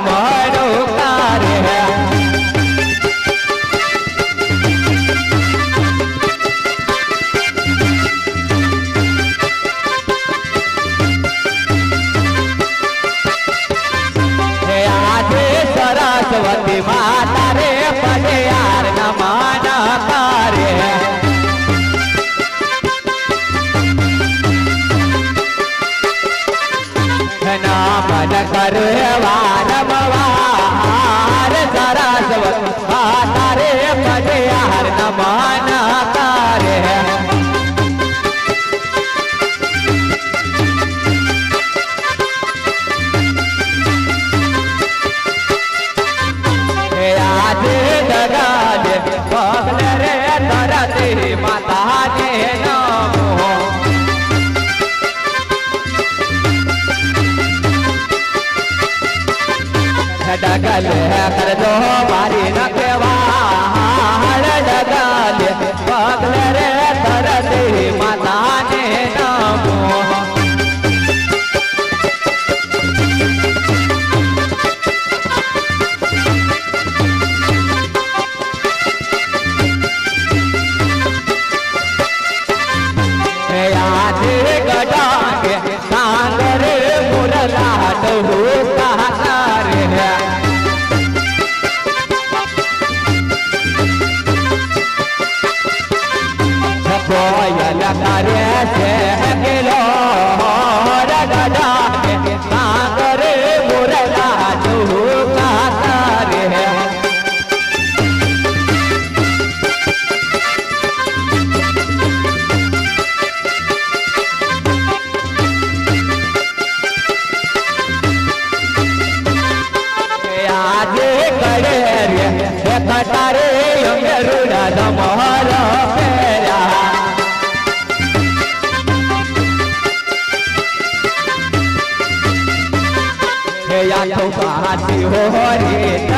हमारो ડગલ કરજો મારી बाजी हो रे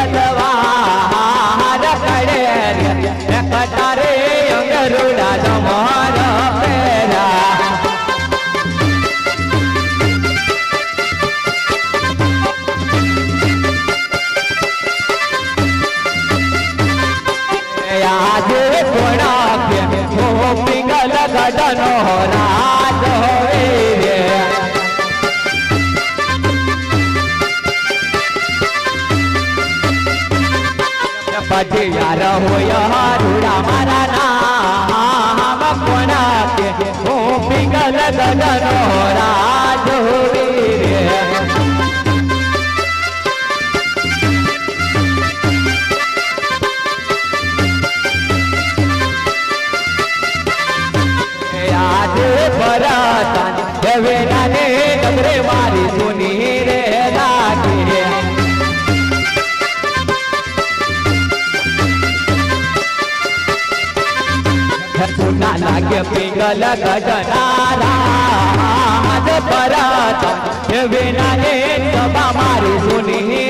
બાજે યાર હોય હારુડા મારા ના કોણા કે હું પિંગલ દગન હોરા લાગે પિંગલ ગજનારા પરત હે વિના રે સભા મારી સુની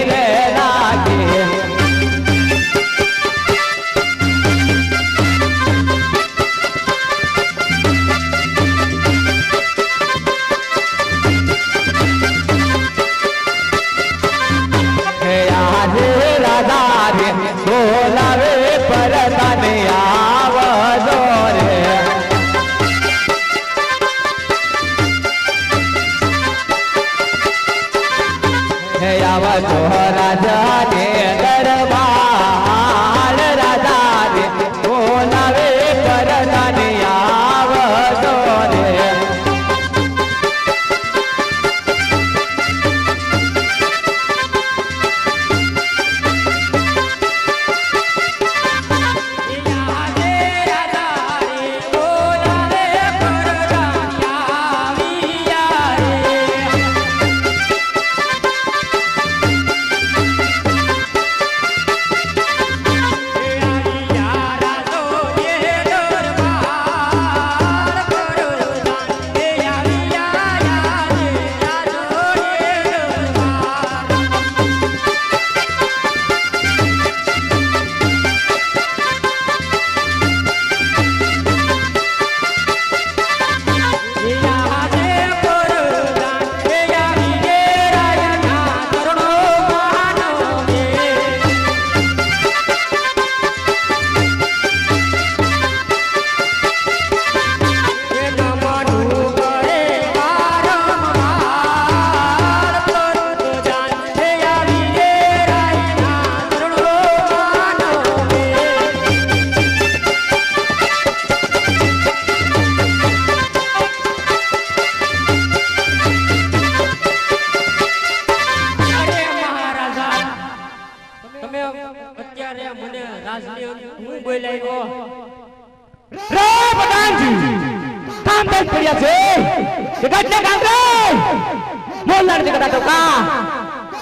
મોલ્લાડ જગતા તો કા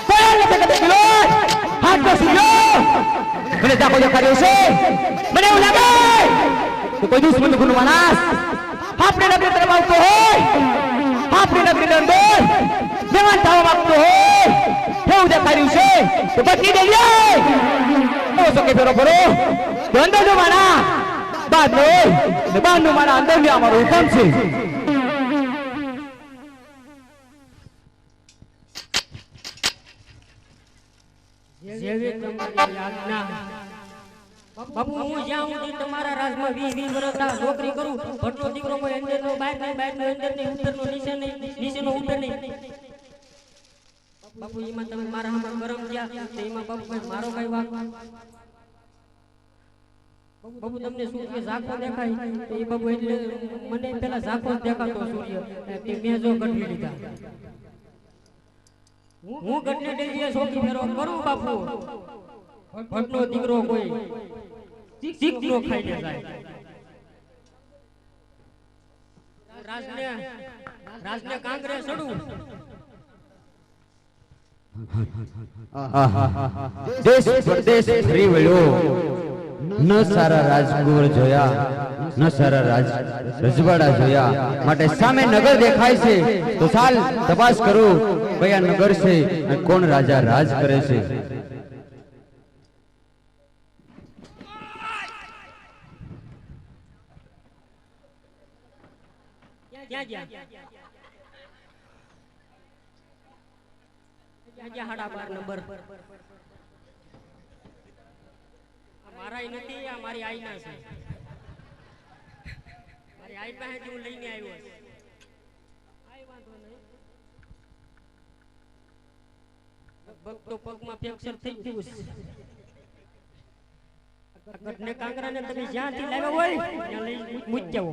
પેલ જગત કિલો હાથ તો સુજો મને જાકો જો કર્યો છે મને એવું લાગે તો કોઈ દુશ્મન ગુનો માણસ આપણે નગરી તરફ આવતો હોય આપણે નગરી અંદર જવાન થવા માંગતો હોય એવું દેખાડ્યું છે તો બચી દેજે ઓ તો કે ફેરો ફરો તો અંદર જો માણા બાદ નો ને બાદ નો મારા અંદર ને અમારો હુકમ બાપુ એમાં તમે મારા હામાં ગરમ ગયા તો એમાં બાપુ મારો કઈ વાક બાપુ તમને સૂર્ય ઝાંખો દેખાય તો એ બાપુ એટલે મને પેલા ઝાંખો દેખાતો સૂર્ય તે મેં જો ગઢવી લીધા હું- ગટને ડેલીએ સોખી ફેરો કરું બાપુ? ભટનો દીકરો કોઈ શીખ નો ખાઈને જાય રાજને રાજને કાંકરે સડું. દેશ પરદેશ ફરી વળ્યો. ન સારા રાજગુર જોયા. ન સારા રાજ. રજવાડા જોયા. માટે સામે નગર દેખાય છે. તો સાલ તપાસ કરું કયા નગર છે અને કોણ રાજા રાજ કરે છે? આ નથી મારી આઈના છે. મારી આઈ પાસેથી હું લઈને આવ્યો છું. આઈ વાંધો નહીં. લગભગ પગમાં ફ્રેક્ચર થઈ ગયું છે ગઢને કાંકરાને તમે જ્યાંથી લાવ્યા હોય ત્યાં લઈ મૂકી જાઓ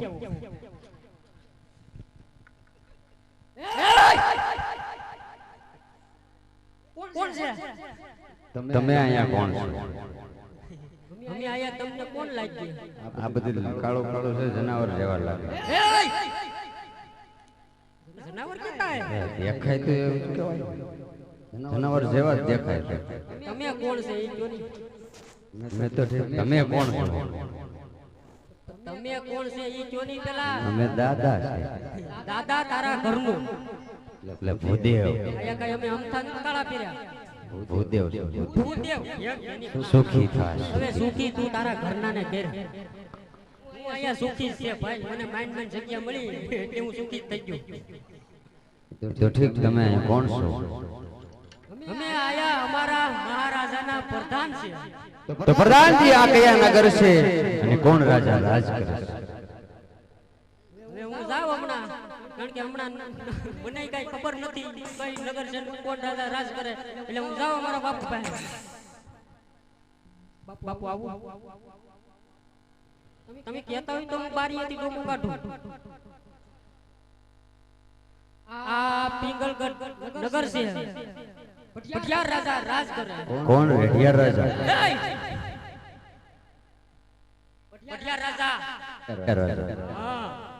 કોણ છે તમે અહીંયા કોણ છો અમે આયા તમને કોણ લાગી આ બધી કાળો કાળો છે જનાવર જેવા લાગે. જનાવર કેતા હે? દેખાય તો એવું જ કહેવાય. જનાવર જેવા જ દેખાય છે. તમે કોણ છે એ જોની? મેં તો તમે કોણ છો? તમે કોણ છે એ જોની પેલા? અમે દાદા છે. દાદા તારા ઘરનું. એટલે ભૂદેવ. આયા કઈ અમે અમથા કાળા ફેર્યા. ભૂદેવ સુખી થાશ હવે સુખી તું તારા ઘરના ને ઘેર. હું અહીંયા સુખી છે ભાઈ. મને માઇન્ડમાં જગ્યા મળી. એટલે હું સુખી થઈ ગયો. તો ઠીક તમે કોણ છો? અમે આયા અમારા મહારાજાના પ્રધાન છે તો પ્રધાનજી આ કયા નગર છે? અને કોણ રાજા? રાજ કરે છે. હું જાઉં હમણાં. કારણ કે હમણાં મને કઈ ખબર નથી. કઈ નગર છે કોણ દાદા રાજ કરે? એટલે હું જાઉં મારા બાપુ પાસે. બાપુ આવું. તમે કહેતા હોય તો હું બારીએથી ડોકું કાઢું. આ પિંગલગઢ નગર છે પટિયાર રાજા રાજ કરે. કોણ રેડિયા રાજા? પટિયાર રાજા. રાજા. હા.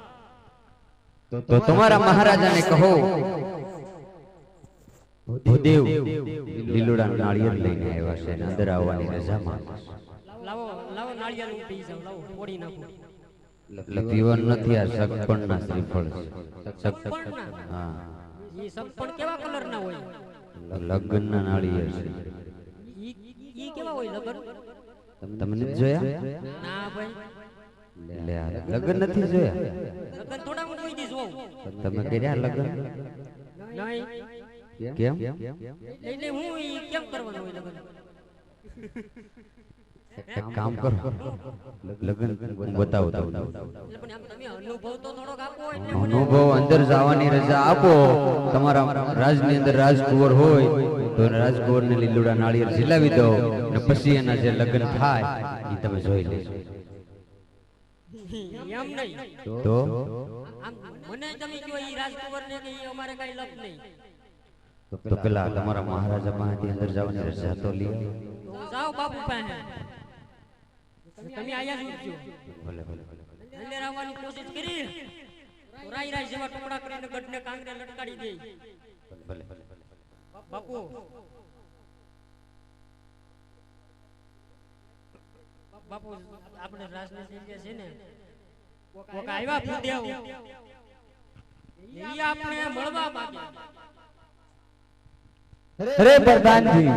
તો તમારા મહારાજાને કહો ભૂદેવ લીલુડા નાળિયેર લઈને આવ્યા છે અંદર આવવાની રજા માંગે લાવો લાવો નાળિયેર પી જાઉં લાવો ફોડી નાખું. એટલે નથી આ સગપણના શ્રીફળ છે. હા. ઈ સગપણ કેવા કલર ના હોય? લગ્નના નાળિયેર છે. ઈ ઈ કેવા હોય લગન? તમને જોયા? ના ભાઈ. લે લગ્ન નથી જોયા? લગન થોડા જોઉં. તમે કર્યા લગ્ન? નહીં. કેમ? એટલે હું કેમ કરવાનું હોય લગન? કામ કરો. લગ્ન હું બતાવું તમને. એટલે પણ આમ તમે અનુભવ અંદર જવાની રજા આપો. તમારા રાજની અંદર રાજકુંવર હોય તો રાજકુંવરને લીલુડા નાળિયેર જીલાવી દો. ને પછી એના જે લગ્ન થાય એ તમે જોઈ લેજો. એમ નહીં. તો? મને તમે કયો ઈ રાજકુંવર ને કે અમારે કઈ લપ નહીં. તો પેલા તમારા મહારાજા પાસેથી અંદર જવાની રજા તો લી જાઓ બાપુ પાસે. તમે આયા જ ઉઠજો ભલે ભલે ભલે. અંદર આવવાની કોશિશ કરી. રાઈ રાઈ જેવા ટુકડા કરીને ગઢને કાંગરે લટકાડી દે. ભલે ભલે. બાપુ. બાપુ આપણે રાજના સિંહ છે ને? કોક આવ્યા ભૂદેવ. ઈ આપણે મળવા અરે પ્રધાનજી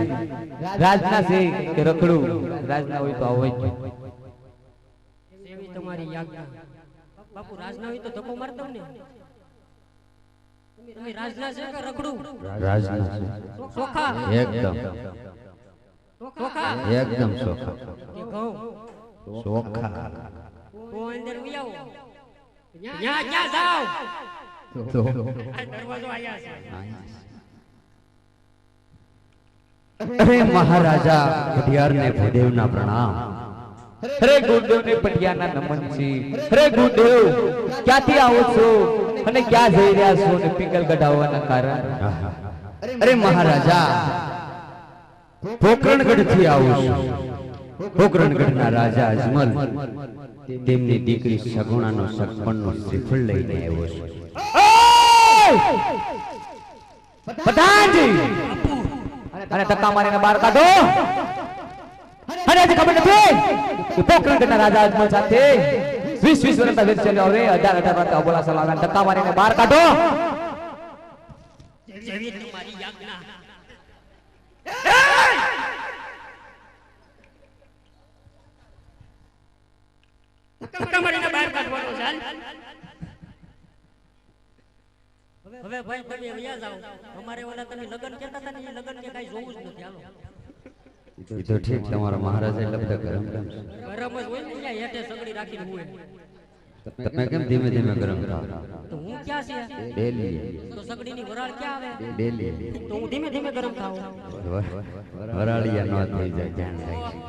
રાજના સિંહ કે રખડું રાજના હોય તો આવો જ. એવી તમારી યાજ્ઞા. બાપુ રાજના હોય તો ધક્કો મારતો ને? તમે રાજના છે કે રખડું? રાજના છે. ચોખા. એકદમ. ચોખા. એકદમ ચોખા. કે ઘઉં. ચોખા. તો અંદર ઉયાવો ન્યા ક્યાં જાવ તો આ દરવાજો આયા છે અરે મહારાજા પ્રણામ. અરે ગુરુદેવ ને પટિયાના નમન છે. અરે ગુરુદેવ, ક્યાંથી આવો છો? અને ક્યાં જઈ રહ્યા છો? ને પિંગલ કઢાવવાના કારણ? અરે મહારાજા પોકરણગઢથી આવું છું. પોકરણગઢના રાજા અજમલ. તેમની દીકરી સગુણાનો સગપણનો શ્રીફળ લઈને આવ્યો છે. પ્રધાનજી અને ધક્કા મારીને બહાર કાઢો! અને હજી ખબર નથી! કે પોખરણગઢના રાજા અજમલ સાથે વીસ વીસ વર્ષના વીર ચાલ્યો હવે અઢાર અઢાર વર્ષના અબોલા સલાવ્યા ધક્કા મારીને બહાર કાઢો! જેવી તમારી યાજ્ઞા. ધક્કા મારીને બહાર કાઢવાનો છે હાલ. હવે ભાઈ તમે વયા જાઓ. અમારે ઓલા તમે લગન કહેતા હતા ને એ લગન કે કાંઈ જોવું જ નથી હાલો. એ તો ઠીક તમારા મહારાજા લગતા ગરમ ગરમ. છે. ગરમ જ હોય ને ત્યાં હેઠે સગડી રાખીને હુએ તમે કેમ ધીમે ધીમે ગરમ થાવ? તો હું ક્યાં છે? ડેલી તો સગડીની વરાળ ક્યાં આવે? ડેલી તો હું ધીમે ધીમે ગરમ થાઉં વરાળિયા ન થઈ જાય ધ્યાન રાખજો.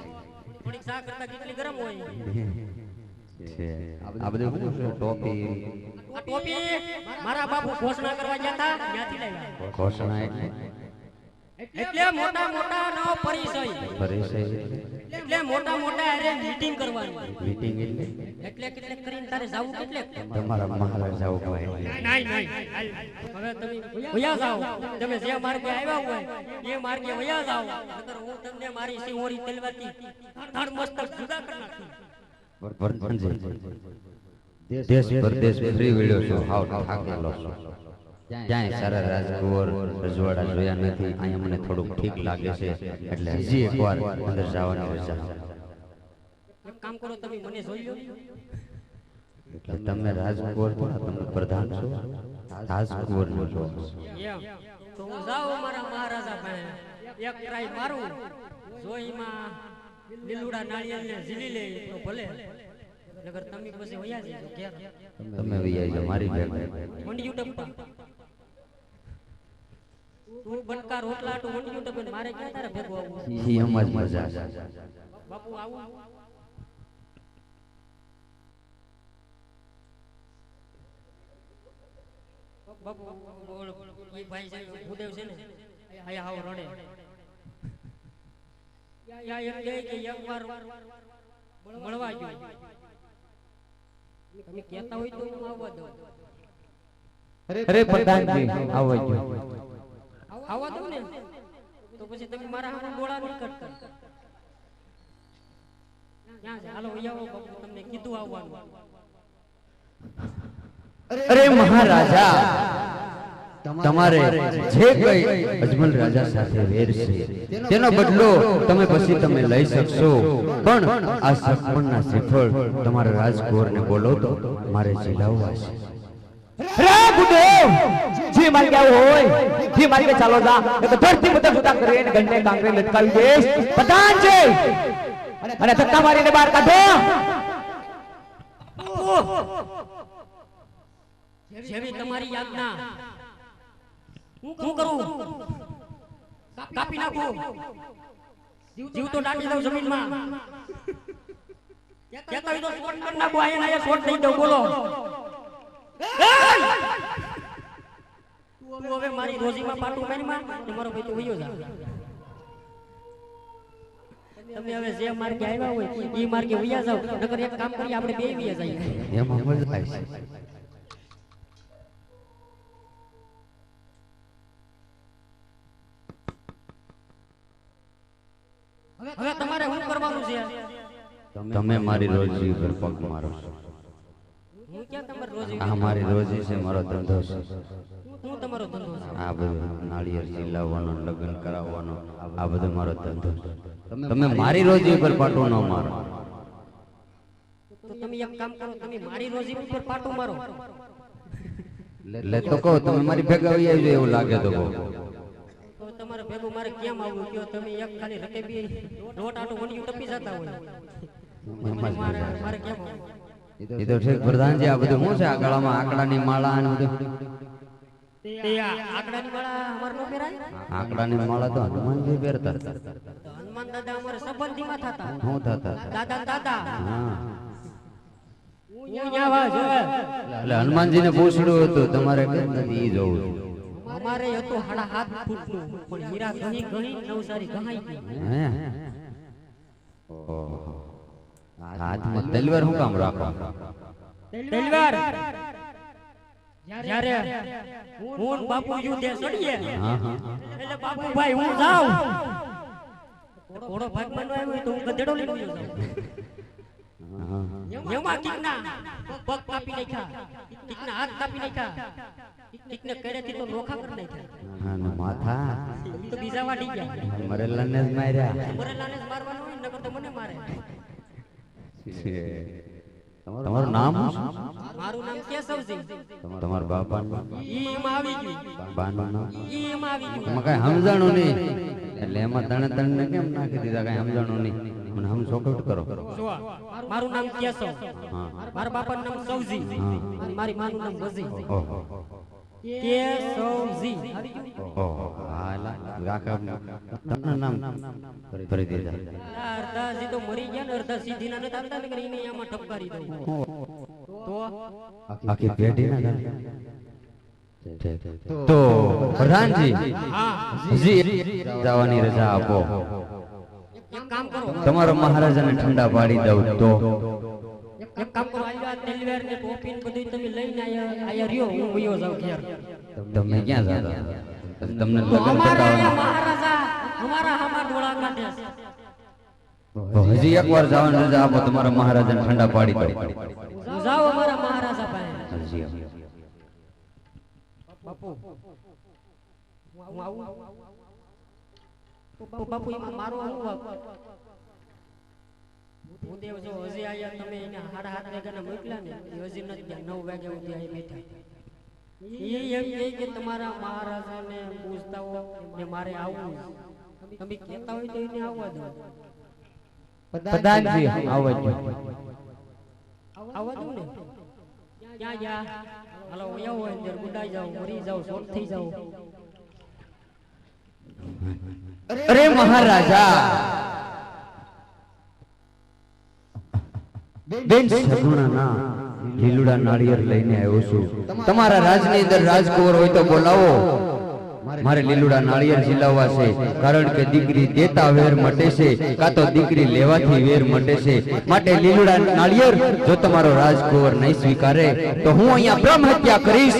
થોડીક શા કરતા કેટલી ગરમ હોય? છે. આ બધું શું છે? ટોપી? આ ટોપી મારા બાપુ ઘોષણા કરવા ગયા હતા ત્યાંથી લાવ્યા ઘોષણા એટલે એટલે મોટા મોટા નો પરિચય. પરિચય એટલે મોટા મોટા અરે મીટિંગ કરવાની. મીટિંગ એટલે? એટલે કેટલે કરીને તારે જાવું કેટલે તમારા મહારાજ ઉપર નાઈ નહીં નહીં હવે તમે વયા જાઓ. તમે જે માર્ગે આવ્યા હોય એ માર્ગે વયા જાઓ. નકર હું તમને મારી સિંહોરી તલવારથી ધડ મસ્તક જુદા કરી નાખીશ વરદાનજી દેશ પરદેશ ફરી વળ્યો છું હાવ થાકેલો છું ક્યાંય સારા રાજકુંવર રજવાડા જોયા નથી અહીંયા મને થોડુંક ઠીક લાગે છે એટલે હજી એકવાર અંદર જવાની રજા એક કામ કરો તમે મને જોઈ લો એટલે તમે રાજકુંવર તમે પ્રધાન છો રાજકુંવર નો છો તો હું જાઉં મારા મહારાજા પાસે એક ટ્રાય મારું જો એમાં લીલુડા નાળિયેરને ઝીલી લે તો ભલે. નગર તમે પછી વયા જજો તમે વયા જાઓ મારી ભેગા મંડિયું ટપ્પા તું બનકા રોટલા તો મંડિયું ટપ્પે મારે ક્યાં તારે ભેગો આવું ઈ એમાં જ મજા બાપુ આવું? બાપુ બોલ ઈ ભાઈ છે ભૂદેવ છે ને? આયા હાવ રડે. યા એમ કહે કે એકવાર મળવા ગયો તમે કહેતા હોય તો હું આવવા દઉં. અરે પ્રધાનજી આવો ગયો આવવા દઉં ને? તો પછી તમે મારા હાથ ગોળા નહીં કરતા ક્યાં છે? હાલો અહીં આવો બાપુ તમને કીધું આવવાનું. અરે મહારાજા તમારે જે કઈ અજમલ રાજા સાથે વેર છે તેનો બદલો તમે પછી તમે લઈ શકશો. પણ આ સગપણના શ્રીફળ તમારા રાજકુંવરને બોલો તો મારે જીલાવવા છે. જે માર્ગે આવો હોય જે માર્ગે ચાલો જા. તો ધરતી મતલબ જુદા કરીને ગંડે કાંકરે લટકાવી દેશ પ્રધાન છે અને ધક્કા મારીને બહાર કાઢો. જેવી તમારી આજ્ઞા હું કરું? કાપી નાખું. જીવ તો નાખી દઉં જમીનમાં. કહેતા હોય તો શોટ કરી નાખું. આયા ને શોટ દઈ દઉં બોલો તું હવે મારી રોજીમાં પાટું મારીમાં ને મારો ભાઈ તો વયો જા. તમે હવે જે માર્ગે આવ્યા હોય એ માર્ગે વયા જાવ નકર એક કામ કરી આપણે બે વયા જઈએ. એમાં મજા આવે હવે તમારે શું કરવાનું છે? તમે મારી રોજી ઉપર પગ મારો છો. હું ક્યાં તમારે રોજ આ મારી રોજી છે મારો ધંધો છે. હું તમારો ધંધો છે. આ બધું નાળિયેર ચીલાવવાનો લગ્ન કરાવવાનો આ બધો મારો ધંધો છે. તમે મારી રોજી ઉપર પાટો ન મારો. તો તમે એક કામ કરો તમે મારી રોજી ઉપર પાટો મારો. એટલે તો કહો તમે મારી ભેગા આવી આવજો એવું લાગે તો કહો. તો તમારે ભેગું મારે કેમ આવવું કયો તમે એક ખાલી રકે બી રોટ આટો વણ્યું ટપી જતા હોય. મારે મારે કેમ એ તો ઠીક પ્રધાનજી આ બધું શું છે? આ ગળામાં આંકડાની માળા અને બધું. આંકડાની માળા અમારે નો પહેરાય? આંકડાની માળા તો હનુમાનજી પહેરતા. હનુમાન દાદા અમારે સંબંધીમાં થતા. શું થતા? દાદા ને દાદા. હા. પૂછડું હતું તમારે કેમ નથી જોવું? છે. અમારે હતું હાડા હાથ ફૂટનું પણ હીરા ઘણી ઘણી નવસારી ઘહાઈ ગઈ હાથમાં તલવાર હું કામ રાખો? તલવાર? જ્યારે હું બાપુ ચડીએ હા એટલે એટલે બાપુભાઈ હું જાઉં. ઘોડો ભાગ બનવા આવ્યો તો હું ગધેડો લઈને ગયો એમાં કિકના? પગ કાપી નાખ્યા. કિકના હાથ કાપી નાખ્યા. કીકને કરેથી તો નોખા કરી નાખ્યા. હા ને માથા. તો બીજા વાટી ગયા. મરેલાને જ માર્યા. મરેલાને જ મારવાનું હોય નકર તો મને મારે. તમારું નામ? મારું નામ કેશવજી તમારા બાપાનું ઈ એમાં આવી ગયું. બાનું નામ? ઈ એમાં આવી ગયું. એમાં કઈ સમજાણું નહીં. એટલે એમાં તણે તણને કેમ નાખી દીધા? કઈ સમજાણું નહીં. મને હમ ચોકટ કરો. મારું નામ કેશવ. હા. મારા બાપાનું નામ સૌજી. મારી માનું નામ વજી ઓહો. કેશવજી ઓહો હા એલા તમને નામ ફરી દીધા આ અડધા મરી ગયા ને અડધા સીધી ના નથી આવતા ને આમાં ઠપકારી દઉં તો આખી પેઢી ના તો પ્રધાનજી હા જવાની રજા આપો તમારો મહારાજાને ઠંડા પાડી દઉં તો એક કામ કરો આલ્યો આ તેલવેર ને ટોપી ને બધું તમે લઈને આયા આયા રહ્યો હું વયો જાઉં ઘેર તમે ક્યાં જતા તમને તો લગ્ન અમારા અહીંયા કરાવવાના મહારાજા અમારા હામા ડોળા કાઢે છે. તો હજી એકવાર જવાનું રજા આપો તમારા મહારાજાને ઠંડા પાડી દો હું જાઉં અમારા મહારાજા પાસે હજી આપો. બાપુ હું આવું તો બાપુ એમાં મારો શું વાંક? ભૂદેવ જો હજી આયા તમે એને હાડા હાથ વાગ્યાના મોકલ્યા ને એ હજી નથી ત્યાં નવ વાગ્યા સુધી આવી બેઠા. એ એમ કહે કે તમારા મહારાજાને પૂછતા હો ને મારે આવવું તમે કહેતા હોય તો એને આવવા દો. પ્રધાનજી આવવા દો આવવા દો ને. ક્યાં જા હાલો વયા હોય અંદર ગુડાઈ જાવ મરી જાવ શોર્ટ થઈ જાઓ. અરે મહારાજા! બેન સગુણાના લીલુડા નાળિયેર લઈને આવ્યો છું. તમારા રાજની અંદર રાજકુંવર હોય તો બોલાવો. મારે લીલુડા નાળિયેર ઝીલાવવા છે. કારણ કે દીકરી દેતા વેર મટે છે કાં તો દીકરી લેવાથી વેર મટે છે. માટે લીલુડા નાળિયેર જો તમારો રાજકુંવર નહીં સ્વીકારે તો હું અહીંયા બ્રહ્મ હત્યા કરીશ.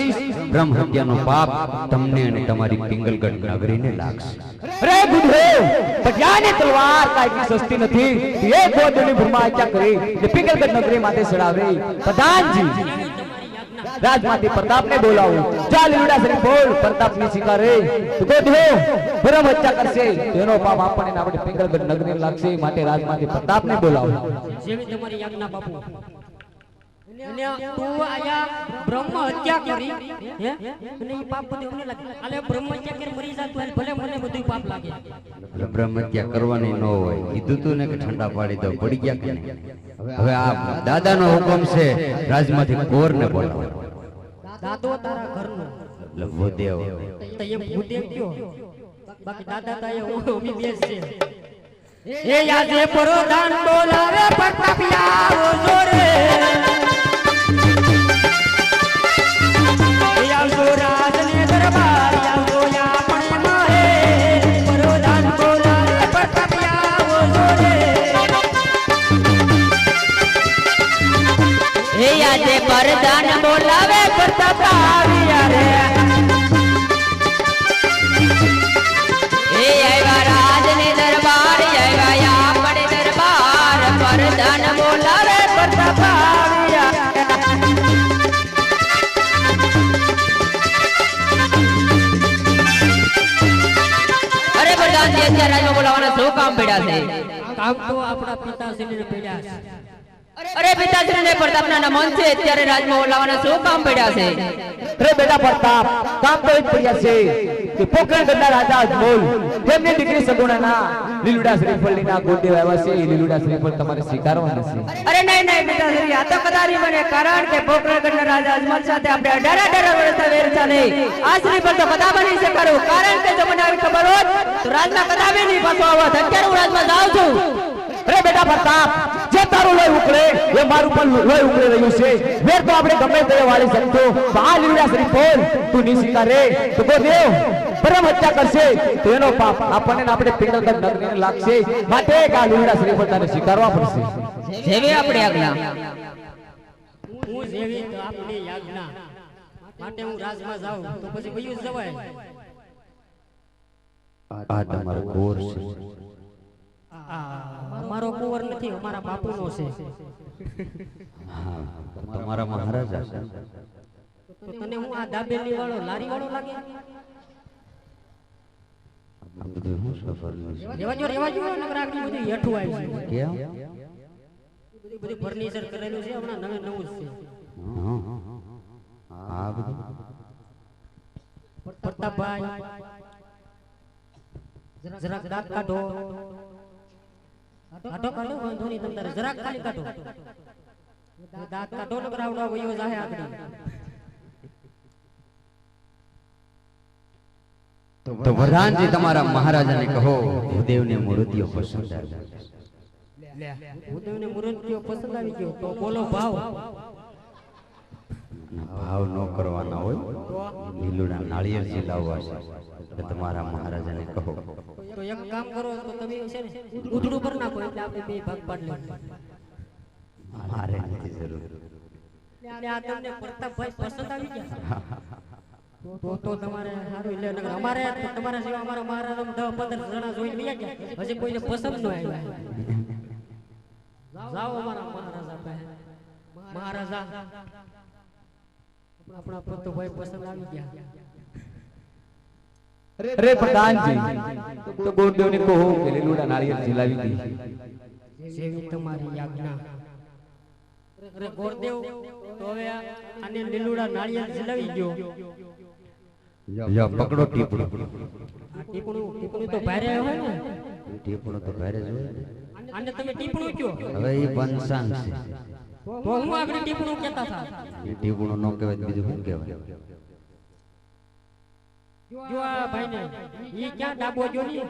બ્રહ્મ હત્યાનો પાપ તમને અને તમારી પિંગલગઢ નગરીને લાગશે. રે બુધેવ પટિયાની તલવાર કાંઈ સસ્તી નથી. એ ગોદની ભૂમા હત્યા કરી? ને પિંગલગઢ નગરી માથે ચડાવી. પ્રધાનજી રાજમાંથી પ્રતાપને બોલાવો. ચાલ લીડા શ્રી બોલ પ્રતાપની શિકારે. તો ગોધેવ બ્રહ્મ હત્યા કરશે. તેનો પાપ આપણને આપણે પિંગલગઢ નગરી લાગશે. માટે રાજમાંથી પ્રતાપને બોલાવો. જેવી તમારી આજ્ઞા બાપુ અને તું આયા બ્રહ્મ હત્યા કરી હે? અને ઈ પાપ બધું અમને લાગે. આલે બ્રહ્મ હત્યા કરી મરી જાતું હોય ભલે મને બધું પાપ લાગે. બ્રહ્મ હત્યા કરવાની ન હોય. કીધું તું ને કે ઠંડા પાડી દો પડી ગયા કે હવે આ દાદાનો હુકમ છે રાજમાંથી કોરને બોલાવો. દાદો તારા ઘરનો. એટલે ભૂદેવ. તો એ ભૂદેવ કયો? બાકી દાદા તા એ હું બેસ. છે એ યાદે પ્રધાન બોલાવે પ્રતાપિયા ઓ જોરે. પરદાન બોલાવે પ્રતાપ આવ્યા રે. હે આવ્યા રાજને દરબાર, આવ્યા આપણે દરબાર પરદાન બોલાવે પ્રતાપ અરે પ્રધાનજી અત્યારે રાજમાં બોલાવવાના શું કામ પડ્યા છે? કામ તો આપણા પિતાશ્રીને પડ્યા છે. અરે પિતાશ્રીને પ્રતાપના નમન છે અત્યારે રાજમાં બોલાવવાના શું કામ પડ્યા છે? અરે બેટા પ્રતાપ કામ તો પડ્યા છે કે પોખરણગઢના રાજા અજમોલ તેમની દીકરી સગુણાના લીલુડા શ્રીફળના ગોદેવ આવ્યા છે એ લીલુડા શ્રીફળ તમારે સ્વીકારવાના છે. અરે નહીં નહીં પિતાશ્રી આ તો કદાચ બને કારણ કે પોખરણગઢના રાજા અજમલ સાથે આપણે અઢાર અઢાર વર્ષના વેર ચાલે. આ શ્રી પર તો કદાપી નહીં શકાયું કારણ કે જો મને આવી ખબર હોત તો રાજમાં કદાપી નહીં પાછો આવત અત્યારે હું રાજમાં જાઉં છું. અરે બેટા પ્રતાપ જે તારું લોહી ઉકળે એ મારું પણ લોહી ઉકળી રહ્યું છે. વેર તો આપણે ગમે તે વાળી શકતો આ આ શ્રી શ્રીફળ તું નહીં સ્વીકારે તો ગોદેવ પરમ હત્યા કરશે. તો એનો પાપ આપણને આપણે આપણે તક નગરીને લાગશે. માટે આ લીલુડા શ્રીફળ તારે સ્વીકારવા પડશે. જેવી આપણે આજ્ઞા. હું જેવી તો આપની આજ્ઞા. માટે હું રાજમાં જાઉં તો પછી કયું જ જવાય? આ તમારો કોર છે. અમારો કુંવર નથી અમારા બાપુનો છે. હા તમારા મહારાજ છે. તો તને હું આ દાબેલી વાળો લારી વાળો લાગે? આ બધું શું સફરનું છે? રેવા જો રેવા જો નકર આટલું બધું હેઠું આવ્યું છે. કેમ? બધું બધું ફર્નિચર કરેલું છે હમણાં નવે નવું જ છે. આ બધું? પ્રતાપભાઈ જરાક દાંત કાઢો. કાઢો કાઢો વાંધો નહીં તમ તારે જરાક ખાલી કાઢો. દાંત કાઢો ને આવડા વયો જાહે આગળ. તો વરદાનજી તમારા મહારાજાને કહો ભૂદેવને મૂર્તિઓ પસંદ આવી ભૂદેવને મૂર્તિઓ પસંદ આવી ગયો તો બોલો ભાવ. ભાવ ન કરવાના હોય. લીલુડા નાળિયેર જે લાવવા છે. તમારા મહારાજાને કહો. તો એક કામ કરો તો તમે છે ને ઉધડું પર નાખો એટલે આપણે બે ભાગ પાડી લેવું મારે નથી જરૂર. આ તમને પ્રતાપભાઈ પસંદ આવી ગયા? તો તો તમારે સારું લે નગર અમારે તમારા જેવા અમારા મહારાજા દસ પંદર જણા જોઈને વયા ગયા. હજી કોઈને પસંદ ન આવ્યા. જાઓ અમારા મહારાજા પાસે. મહારાજા. આપણા પ્રતુભાઈ પસંદ આવી ગયા. અરે પ્રધાનજી તો ગોરદેવને કહો કે લીલુડા નાળિયેર ઝીલાવી દે. જેવી તમારી આજ્ઞા રે ગોરદેવ તો હવે આને લીલુડા નાળિયેર જલાવી ગયો યા પકડો ટીપણું. આ ટીપણું ટીપણું તો ભારે હોય ને. ટીપણું તો ભારે જ હોય ને. આને તમે ટીપણું કયો હવે એ પંચાંગ છે. તો હું આપણે ટીપણું કહેતા હતા? ટીપણું ન કહેવાય બીજું શું કહેવાય? જો આ ભાઈને ઈ ક્યાં ડાબો જો ની